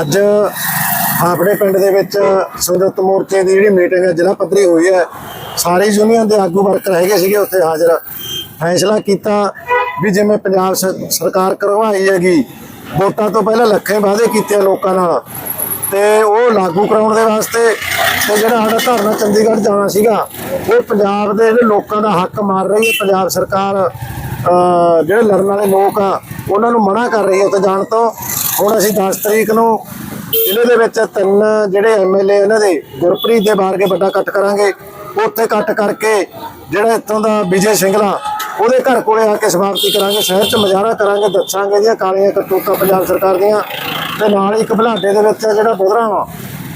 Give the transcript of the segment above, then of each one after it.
ਅੱਜ ਆਪਣੇ ਪਿੰਡ ਦੇ ਵਿੱਚ ਸੰਯੁਕਤ ਮੋਰਚੇ ਦੀ ਜਿਹੜੀ ਮੀਟਿੰਗ ਹੈ, ਜ਼ਿਲ੍ਹਾ ਪੱਧਰੀ ਹੋਈ ਹੈ। ਸਾਰੇ ਯੂਨੀਅਨ ਦੇ ਆਗੂ ਵਰਕਰ ਹੈਗੇ ਸੀਗੇ, ਉੱਥੇ ਹਾਜ਼ਰ। ਫੈਸਲਾ ਕੀਤਾ ਵੀ ਜਿਵੇਂ ਪੰਜਾਬ ਸਰਕਾਰ ਕਰਵਾਈ ਹੈਗੀ, ਵੋਟਾਂ ਤੋਂ ਪਹਿਲਾਂ ਲੱਖੇ ਵਾਅਦੇ ਕੀਤੇ ਲੋਕਾਂ ਨਾਲ। ਤੇ ਉਹ ਲਾਗੂ ਕਰਾਉਣ ਦੇ ਵਾਸਤੇ ਤੇ ਜਿਹੜਾ ਸਾਡਾ ਧਰਨਾ ਚੰਡੀਗੜ੍ਹ ਜਾਣਾ ਸੀਗਾ, ਉਹ ਪੰਜਾਬ ਦੇ ਜਿਹੜੇ ਲੋਕਾਂ ਦਾ ਹੱਕ ਮਾਰ ਰਹੀ ਹੈ, ਪੰਜਾਬ ਸਰਕਾਰ ਜਿਹੜੇ ਲੜਨ ਵਾਲੇ ਲੋਕ ਆ, ਉਹਨਾਂ ਨੂੰ ਮਨਾ ਕਰ ਰਹੀ ਹੈ ਉੱਥੇ ਜਾਣ ਤੋਂ। ਹੁਣ ਅਸੀਂ 10 ਤਰੀਕ ਨੂੰ ਜ਼ਿਲ੍ਹੇ ਦੇ ਵਿੱਚ ਤਿੰਨ ਜਿਹੜੇ ਐਮਐਲਏ ਇਹਨਾਂ ਦੇ ਗੁਰਪ੍ਰੀਤ ਦੇ ਬਾਹਰ ਕੇ ਵੱਡਾ ਇਕੱਠ ਕਰਾਂਗੇ। ਉੱਥੇ ਇਕੱਠ ਕਰਕੇ ਜਿਹੜਾ ਇੱਥੋਂ ਦਾ ਵਿਜੇ ਸਿੰਗਲਾ, ਉਹਦੇ ਘਰ ਕੋਲੇ ਆ ਕੇ ਸਮਾਪਤੀ ਕਰਾਂਗੇ, ਸ਼ਹਿਰ 'ਚ ਮੁਜ਼ਾਹਰਾ ਕਰਾਂਗੇ, ਦੱਸਾਂਗੇ ਇਹਦੀਆਂ ਕਾਲੀਆਂ ਕਰਤੂਤਾਂ ਪੰਜਾਬ ਸਰਕਾਰ ਦੀਆਂ। ਤੇ ਨਾਲ ਹੀ ਇੱਕ ਬਲਾਡੇ ਦੇ ਵਿੱਚ ਜਿਹੜਾ ਬੁਧਰਾ ਵਾ,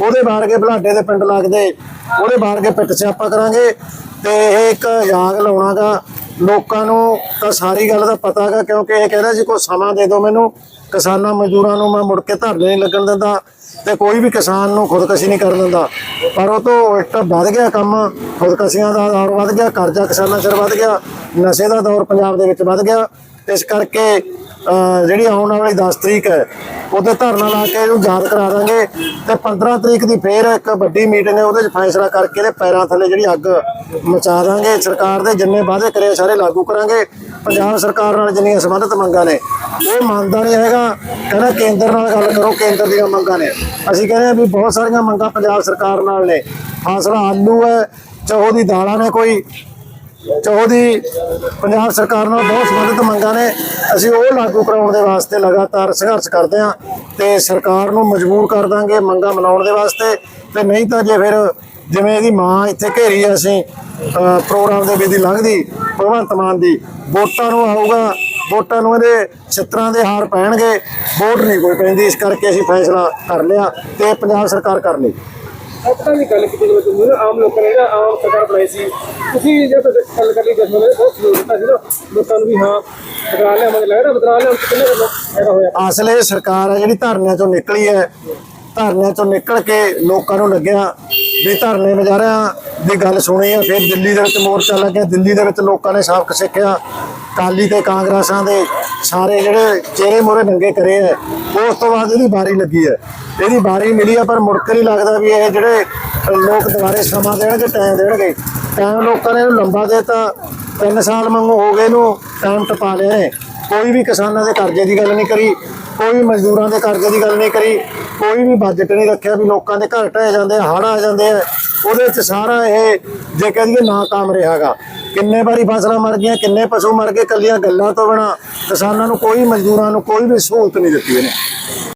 ਉਹਦੇ ਬਾਹਰ ਕੇ ਬਲਾਡੇ ਦੇ ਪਿੰਡ ਲੱਗਦੇ, ਉਹਦੇ ਬਾਹਰ ਕੇ ਪਿੱਟ ਸਿਆਪਾ ਕਰਾਂਗੇ। ਤੇ ਇਹ ਇੱਕ ਯਾਗ ਲਾਉਣਾਗਾ ਲੋਕਾਂ ਨੂੰ ਤਾਂ ਸਾਰੀ ਗੱਲ ਦਾ ਪਤਾ ਹੈਗਾ, ਕਿਉਂਕਿ ਇਹ ਕਹਿੰਦਾ ਜੀ ਕੋਈ ਸਮਾਂ ਦੇ ਦਿਓ ਮੈਨੂੰ, ਕਿਸਾਨਾਂ ਮਜ਼ਦੂਰਾਂ ਨੂੰ ਮੈਂ ਮੁੜ ਕੇ ਧਰਨੇ ਨਹੀਂ ਲੱਗਣ ਦਿੰਦਾ ਤੇ ਕੋਈ ਵੀ ਕਿਸਾਨ ਨੂੰ ਖੁਦਕਸ਼ੀ ਨਹੀਂ ਕਰਨ ਦਿੰਦਾ। ਪਰ ਉਹ ਤੋਂ ਉਲਟਾ ਵੱਧ ਗਿਆ ਕੰਮ, ਖੁਦਕਸ਼ੀਆਂ ਦਾ ਦੌਰ ਵੱਧ ਗਿਆ, ਕਰਜ਼ਾ ਕਿਸਾਨਾਂ ਸਿਰ ਵੱਧ ਗਿਆ, ਨਸ਼ੇ ਦਾ ਦੌਰ ਪੰਜਾਬ ਦੇ ਵਿੱਚ ਵੱਧ ਗਿਆ। ਇਸ ਕਰਕੇ ਜਿਹੜੀ ਆਉਣ ਵਾਲੀ 10 ਤਰੀਕ ਹੈ, ਉਹਦੇ ਧਰਨਾ ਲਾ ਕੇ ਇਹਨੂੰ ਯਾਦ ਕਰਾ ਦਾਂਗੇ ਤੇ 15 ਤਰੀਕ ਦੀ ਫੇਰ ਇੱਕ ਵੱਡੀ ਮੀਟਿੰਗ ਹੈ, ਉਹਦੇ 'ਚ ਫੈਸਲਾ ਕਰਕੇ ਇਹਦੇ ਪੈਰਾਂ ਥੱਲੇ ਜਿਹੜੀ ਅੱਗ ਮਚਾ ਦਾਂਗੇ। ਸਰਕਾਰ ਦੇ ਜਿੰਨੇ ਵਾਅਦੇ ਕਰੇ ਸਾਰੇ ਲਾਗੂ ਕਰਾਂਗੇ। ਪੰਜਾਬ ਸਰਕਾਰ ਨਾਲ ਜਿੰਨੀਆਂ ਸੰਬੰਧਿਤ ਮੰਗਾਂ ਨੇ, ਉਹ ਮੰਨਦਾ ਨਹੀਂ ਹੈਗਾ। ਕਹਿੰਦਾ ਕੇਂਦਰ ਨਾਲ ਗੱਲ ਕਰੋ, ਕੇਂਦਰ ਦੀਆਂ ਮੰਗਾਂ ਨੇ। ਅਸੀਂ ਕਹਿੰਦੇ ਆ ਵੀ ਬਹੁਤ ਸਾਰੀਆਂ ਮੰਗਾਂ ਪੰਜਾਬ ਸਰਕਾਰ ਨਾਲ ਨੇ। ਫਾਸਲਾ ਆਲੂ ਹੈ ਚਾਹੋ ਦੀ ਦਾਲਾਂ ਨੇ ਕੋਈ। ਚੌਧੀ ਪੰਜਾਬ ਸਰਕਾਰ ਨਾਲ ਬਹੁਤ ਸੰਬੰਧਿਤ ਮੰਗਾਂ ਨੇ। ਅਸੀਂ ਉਹ ਲਾਗੂ ਕਰਾਉਣ ਦੇ ਵਾਸਤੇ ਲਗਾਤਾਰ ਸੰਘਰਸ਼ ਕਰਦੇ ਹਾਂ ਤੇ ਸਰਕਾਰ ਨੂੰ ਮਜਬੂਰ ਕਰ ਦਾਂਗੇ ਮੰਗਾਂ ਮਨਾਉਣ ਦੇ ਵਾਸਤੇ। ਤੇ ਨਹੀਂ ਤਾਂ ਜੇ ਫਿਰ ਜਿਵੇਂ ਇਹਦੀ ਮਾਂ ਇੱਥੇ ਘੇਰੀ ਆ ਅਸੀਂ ਪ੍ਰੋਗਰਾਮ ਦੇ ਵਿੱਚ ਦੀ ਲੰਘਦੀ, ਭਗਵੰਤ ਮਾਨ ਦੀ, ਵੋਟਾਂ ਨੂੰ ਆਊਗਾ, ਵੋਟਾਂ ਨੂੰ ਇਹਦੇ ਛਿੱਤਰਾਂ ਦੇ ਹਾਰ ਪੈਣਗੇ, ਵੋਟ ਨਹੀਂ ਕੋਈ ਪੈਂਦੀ, ਇਸ ਕਰਕੇ ਅਸੀਂ ਫੈਸਲਾ ਕਰ ਲਿਆ ਤੇ ਪੰਜਾਬ ਸਰਕਾਰ ਕਰ ਲਈ। ਆਪਣਾ ਦੀ ਗੱਲ ਕੀਤੀ ਜਿਵੇਂ ਤੁਸੀਂ ਨਾ ਆਮ ਲੋਕਾਂ ਨੇ ਨਾ ਆਮ ਸਰਕਾਰ ਬਣਾਈ ਸੀ, ਤੁਸੀਂ ਜਦ ਗੱਲ ਕਰ ਲਈ ਜਸਮਨ ਬਹੁਤ ਸਹਿਯੋਗ ਸੀ ਨਾ, ਲੋਕਾਂ ਨੂੰ ਵੀ ਹਾਂ ਬਦਲਾ ਲਿਆ ਲੱਗਦਾ ਬਦਲਾ ਲਿਆ ਕਿੰਨੇ ਫਾਇਦਾ ਹੋਇਆ? ਅਸਲ ਸਰਕਾਰ ਹੈ, ਜਿਹੜੀ ਧਰਨਿਆਂ ਚੋਂ ਨਿਕਲੀ ਹੈ, ਧਰਨਿਆਂ ਚੋਂ ਨਿਕਲ ਕੇ ਲੋਕਾਂ ਨੂੰ ਲੱਗਿਆ ਵੀ ਧਰਨੇ ਮੁਜ਼ਾਹਰਿਆਂ ਦੀ ਗੱਲ ਸੁਣੀ ਹੈ ਫਿਰ ਦਿੱਲੀ ਦੇ ਵਿੱਚ ਮੋਰਚਾ ਲੱਗਿਆ, ਦਿੱਲੀ ਦੇ ਵਿੱਚ ਲੋਕਾਂ ਨੇ ਸਾਬਕ ਸਿੱਖਿਆ ਕਾਲੀ ਤੇ ਕਾਂਗਰਸਾਂ ਦੇ ਸਾਰੇ ਜਿਹੜੇ ਚਿਹਰੇ ਮੋਰੇ ਨੰਗੇ ਕਰੇ ਹੈ ਉਸ ਤੋਂ ਬਾਅਦ ਇਹਦੀ ਵਾਰੀ ਲੱਗੀ ਹੈ। ਇਹਦੀ ਵਾਰੀ ਮਿਲੀ ਆ, ਪਰ ਮੁੜ ਕੇ ਨਹੀਂ ਲੱਗਦਾ ਵੀ ਇਹ ਜਿਹੜੇ ਲੋਕ ਦੁਬਾਰੇ ਸਮਾਂ ਦੇਣਗੇ ਟਾਈਮ ਦੇਣਗੇ। ਟਾਈਮ ਲੋਕਾਂ ਨੇ ਇਹਨੂੰ ਲੰਬਾ ਦੇਤਾ। ਤਿੰਨ ਸਾਲ ਮੰਗੋ ਹੋ ਗਏ ਨੂੰ ਟਾਈਮ ਟਪਾ ਲਿਆ ਹੈ ਕੋਈ ਵੀ ਕਿਸਾਨਾਂ ਦੇ ਕਰਜ਼ੇ ਦੀ ਗੱਲ ਨਹੀਂ ਕਰੀ, ਕੋਈ ਮਜ਼ਦੂਰਾਂ ਦੇ ਕਰਜ਼ੇ ਦੀ ਗੱਲ ਨਹੀਂ ਕਰੀ, ਕੋਈ ਵੀ ਬਜਟ ਨਹੀਂ ਰੱਖਿਆ ਵੀ ਲੋਕਾਂ ਦੇ ਘਰ ਢਹਿ ਜਾਂਦੇ ਆ, ਹੜ੍ਹ ਆ ਜਾਂਦੇ ਆ। ਉਹਦੇ ਵਿੱਚ ਸਾਰਾ ਇਹ, ਜੇ ਕਹਿ ਦਈਏ ਨਾਕਾਮ ਰਿਹਾਗਾ ਕਿੰਨੇ ਵਾਰੀ ਫਸਲਾਂ ਮਰ ਗਈਆਂ, ਕਿੰਨੇ ਪਸ਼ੂ ਮਰ ਗਏ ਕੱਲੀਆਂ ਗੱਲਾਂ ਤੋਂ ਬਿਨਾ ਕਿਸਾਨਾਂ ਨੂੰ ਕੋਈ, ਮਜ਼ਦੂਰਾਂ ਨੂੰ ਕੋਈ ਵੀ ਸਹੂਲਤ ਨਹੀਂ ਦਿੱਤੀ ਇਹਨੇ।